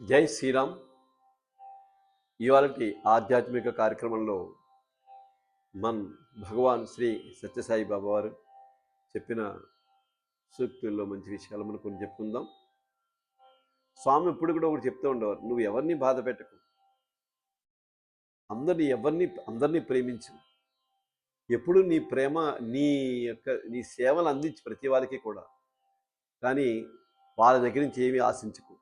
జై శ్రీరామ్. ఇవాళటి ఆధ్యాత్మిక కార్యక్రమంలో మన్ భగవాన్ శ్రీ సత్యసాయి బాబా వారు చెప్పిన సూక్తుల్లో మంచి విషయాలు మనం కొన్ని చెప్పుకుందాం. స్వామి ఎప్పుడు కూడా ఒకటి చెప్తూ ఉండేవారు నువ్వు ఎవరిని బాధ పెట్టకు. అందరినీ ఎవరిని అందరినీ ప్రేమించు. ఎప్పుడు నీ ప్రేమ నీ యొక్క నీ సేవలు అందించి ప్రతి వాళ్ళకి కూడా. కానీ వాళ్ళ దగ్గర నుంచి ఏమీ ఆశించకు.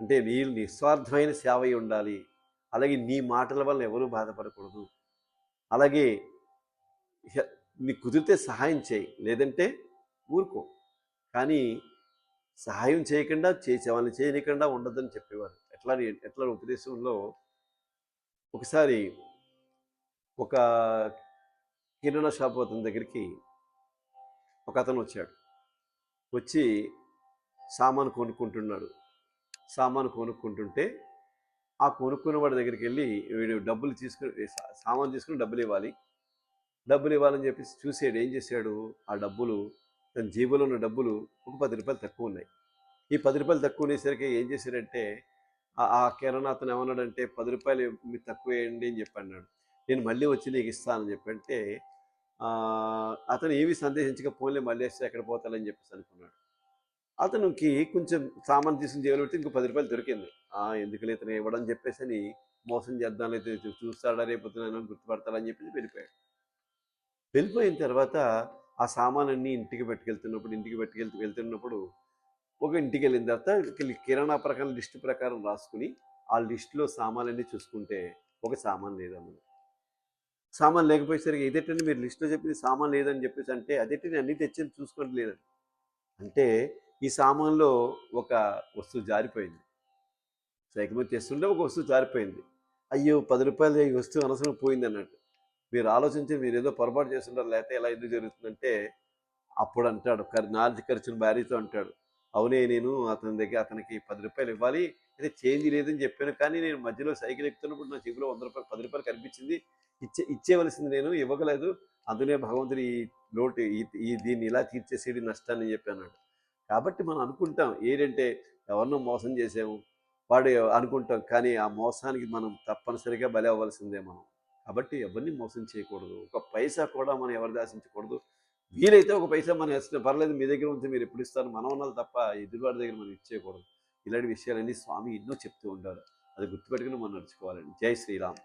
అంటే నీ నిస్వార్థమైన సేవ అయి ఉండాలి. అలాగే నీ మాటల వల్ల ఎవరూ బాధపడకూడదు. అలాగే హె- నీకు కుదిరితే సహాయం చేయి. లేదంటే ఊరుకో. కానీ సహాయం చేయకుండా చేసే వాళ్ళని చేయనీయకుండా ఉండదని చెప్పేవారు. ఎట్లా ఎట్లా ఉపదేశంలో ఒకసారి ఒక కిరాణా షాప్ అతని దగ్గరికి ఒక అతను వచ్చాడు. వచ్చి సామాను కొనుక్కుంటున్నాడు. సామాను కొనుక్కుంటుంటే ఆ కొనుక్కున్న వాడి దగ్గరికి వెళ్ళి వీడు డబ్బులు తీసుకుని సామాను తీసుకుని డబ్బులు ఇవ్వాలి. డబ్బులు ఇవ్వాలని చెప్పేసి చూసాడు ఏం చేశాడు? ఆ డబ్బులు తన జీబులో ఉన్న డబ్బులు ఒక పది రూపాయలు తక్కువ ఉన్నాయి. ఈ పది రూపాయలు తక్కువ ఉండేసరికి ఏం చేశాడంటే ఆ- ఆ కిరణ్ అతను ఏమన్నాడంటే పది రూపాయలు మీరు తక్కువ వేయండి అని చెప్పి అన్నాడు. నేను మళ్ళీ వచ్చి నీకు ఇస్తానని చెప్పంటే అతను ఏమి సందేహించక పోలే మళ్ళీ వస్తే ఎక్కడ పోతానని చెప్పేసి అనుకున్నాడు. అతనికి కొంచెం సామాన్ తీసుకుని చేయగలిగితే ఇంకో పది రూపాయలు దొరికింది. ఆ ఎందుకు ఇతను ఇవ్వడం చెప్పేసి అని మోసం చేద్దాం అయితే చూస్తాడా రేపు గుర్తుపడతాడని చెప్పేసి వెళ్ళిపోయాడు. వెళ్ళిపోయిన తర్వాత ఆ సామానన్ని ఇంటికి పట్టుకెళ్తున్నప్పుడు ఇంటికి పెట్టుకెళ్తూ వెళ్తున్నప్పుడు ఒక ఇంటికి వెళ్ళిన తర్వాత కిరాణా ప్రకారం లిస్టు ప్రకారం రాసుకుని ఆ లిస్టులో సామాన్లన్నీ చూసుకుంటే ఒక సామాన్ లేదన్నది సామాన్ లేకపోయేసరికి ఇదేటండి మీరు లిస్టులో చెప్పింది సామాన్ లేదని చెప్పేసి అంటే అదేంటి అన్ని తెచ్చి చూసుకోండి అంటే ఈ సామాన్లో ఒక వస్తువు జారిపోయింది. సైకిల్ చేస్తుంటే ఒక వస్తువు జారిపోయింది. అయ్యో పది రూపాయలు ఈ వస్తువు అనవసరం పోయింది అన్నట్టు. మీరు ఆలోచించి మీరు ఏదో పొరపాటు చేస్తుంటారు లేకపోతే ఎలా ఎందుకు జరుగుతుందంటే అప్పుడు అంటాడు ఖర్ నాలుగు ఖర్చును భార్యతో అంటాడు. అవునే నేను అతని దగ్గర అతనికి పది రూపాయలు ఇవ్వాలి అయితే చేంజ్ లేదని చెప్పాను కానీ నేను మధ్యలో సైకిల్ ఎక్కుతున్నప్పుడు నా చెవిలో వంద రూపాయలు పది రూపాయలు కనిపించింది. ఇచ్చే ఇచ్చేవలసింది నేను ఇవ్వగలేదు. అందునే భగవంతుడు ఈ లోటు ఈ ఈ దీన్ని ఇలా తీర్చేసేది నష్టాన్ని చెప్పి అన్నాడు. కాబట్టి మనం అనుకుంటాం ఏంటంటే ఎవరినో మోసం చేసాము వాడు అనుకుంటాం కానీ ఆ మోసానికి మనం తప్పనిసరిగా బలి అవ్వాల్సిందే మనం. కాబట్టి ఎవరిని మోసం చేయకూడదు. ఒక పైసా కూడా మనం ఎవరు దాచించకూడదు. వీలైతే ఒక పైసా మనం వేస్తే పర్లేదు మీ దగ్గర ఉంటే మీరు ఎప్పుడు ఇస్తారు? మనం ఉన్నది తప్ప ఎదురువాడి దగ్గర మనం ఇచ్చేయకూడదు. ఇలాంటి విషయాలన్నీ స్వామి ఎన్నో చెప్తూ ఉంటారు అది గుర్తుపెట్టుకుని మనం నడుచుకోవాలండి. జై శ్రీరామ్.